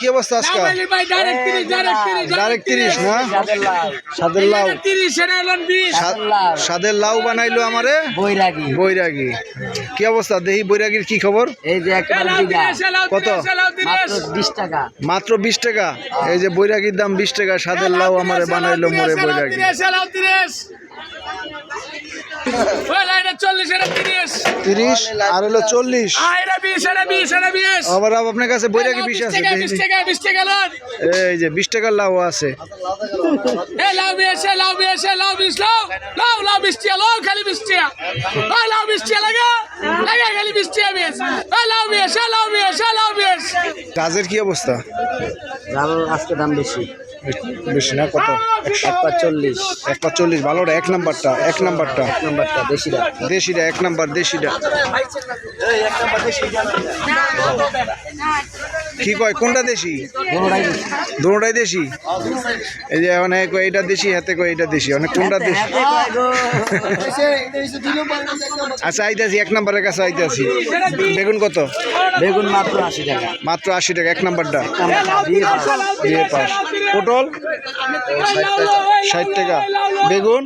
কি অবস্থা আজকে? ডাইরেক্ট তিরিশ না? সাদের লাউ। সাদের লাউ। বানাইলো আমারে? বৈরাগী। বৈরাগী। কি অবস্থা? দেহি বৈরাগীর কি খবর? এই যে কত? মাত্র বিশ টাকা। মাত্র বিশ টাকা? এই যে বৈরাগীর দাম বিশ টাকা সাদের লাউ আমারে বানাইলো মোরে বৈরাগী। চল্লিশ তিরিশ আর হলো চল্লিশ। আবার আপনার কাছে বিশ আছে? টাকা বিশ লোন এই যে বিশ টাকার লাউ আছে। এ লাউ লাউ এ লাউ বিশ এ লাউ বিশ লাউ। লাউ লাউ বিশ টাকা লাউ খালি গাছের কি অবস্থা জাল আজকে দাম বেশি বেশি না কত একশো চল্লিশ একটা চল্লিশ ভালোটা এক নাম্বারটা এক নাম্বারটা এক নম্বরটা দেশিটা দেশিটা এক নাম্বার দেশিটা কি কয়? কোনটা দেশি? দুটাই দেশি। এই যে অনেক কয় এটা দেশি হাতে কয় এটা দেশি? অনেক কোনটা দেশি? আচ্ছা আইতাছি এক নাম্বারের কাছে আইতাছি। বেগুন কত? বেগুন মাত্র আশি টাকা। মাত্র আশি টাকা এক নাম্বারটা। দিয়ে পাস পটল? ষাট টাকা। বেগুন?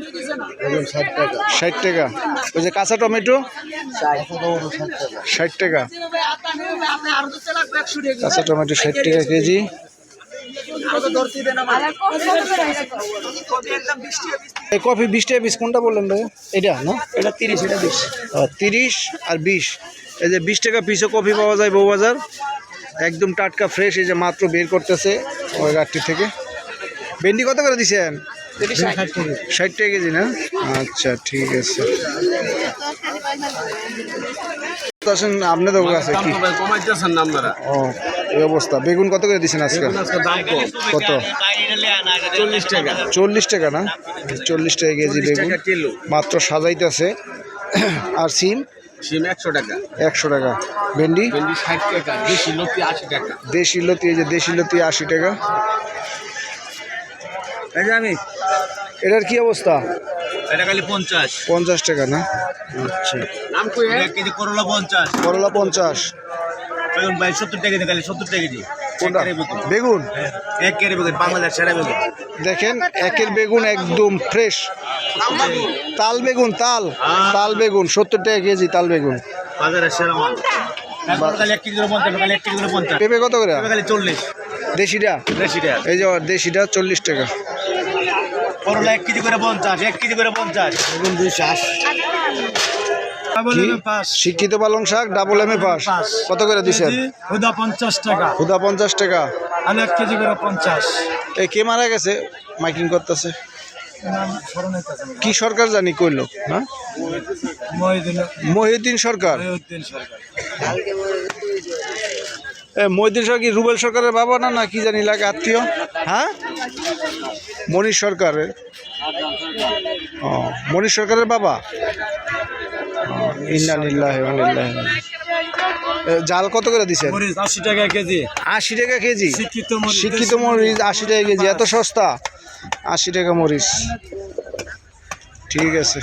ষাট টাকা। ষাট টাকা ওই যে কাঁচা টমেটো? ষাট ষাট টাকা। ষাট টাকা। কাঁচা টমেটো ষাট টাকা কেজি। এই কফি বিশ টাকা পিস কোনটা বললেন ভাই এটা না? এটা তিরিশ এটা বিশ। তিরিশ আর বিশ। এই যে বিশ টাকা পিসও কফি পাওয়া যায় বউবাজার। একদম টাটকা ফ্রেশ এই যে মাত্র বের করতেছে ওই গাড়টি থেকে। ভেন্ডি কত করে দিছেন? ষাট টাকা কেজি না? আচ্ছা ঠিক আছে। আসেন আপনাদের কাছে কি? কমাইতেছেন না আপনারা। ও এই অবস্থা। বেগুন কত করে দিছেন আজকে? আজকে দাম কম। কত? চল্লিশ টাকা। চল্লিশ টাকা না? চল্লিশ টাকা কেজি বেগুন। মাত্র সাজাইতেছে। আর সিম? সিম একশো টাকা। একশো টাকা। ভেন্ডি ষাট টাকা দেশি লতি আশি টাকা। দেশি লতি এই যে দেশি লতি আশি টাকা। এই যে আমি। এটার কি অবস্থা? এটা খালি পঞ্চাশ। পঞ্চাশ টাকা না? আচ্ছা। নাম কই এক কেজি করলা পঞ্চাশ। করলা পঞ্চাশ। বেগুন ভাই সত্তর টাকা কেজি খালি সত্তর টাকা কেজি। কোনটা? বেগুন। বেগুন? এক কেজি বেগুন বাংলাদেশ সেরা বেগুন। দেখেন একের বেগুন একদম ফ্রেশ। তাল বেগুন তাল। তাল বেগুন সত্তর টাকা কেজি তাল বেগুন। বাজারের সেরা মাল। পেঁপে কত করে? চল্লিশ। দেশিটা? দেশি এই যে দেশিটা চল্লিশ টাকা। করলা এক কেজি করে পঞ্চাশ এক কেজি করে পঞ্চাশ। দুইশো আশি কি? শিক্ষিত পালং শাক ডাবল এম এ পাস। কত করে দিছেন? হুদা পঞ্চাশ টাকা। খুদা পঞ্চাশ টাকা। আলু এক কেজি করে পঞ্চাশ। এই কে মারা গেছে? মাইকিং করতেছে। কি সরকার জানি কইলো না? মহিউদ্দিন সরকার। মহিউদ্দিন সরকার কি রুবেল সরকারের বাবা না না কি জানি লাগে আত্মীয়? হ্যাঁ? মনীষ সরকারের। ও মনীষ সরকারের বাবা? ও, ইন্না লিল্লাহি ওয়া ইন্না ইলাইহি রাজিউন। এ, জাল কত করে দিছেন? আশি টাকা কেজি। আশি টাকা কেজি? শিক্ষিত মরিচ আশি টাকা কেজি এত সস্তা? আশি টাকা মরিচ। ঠিক আছে।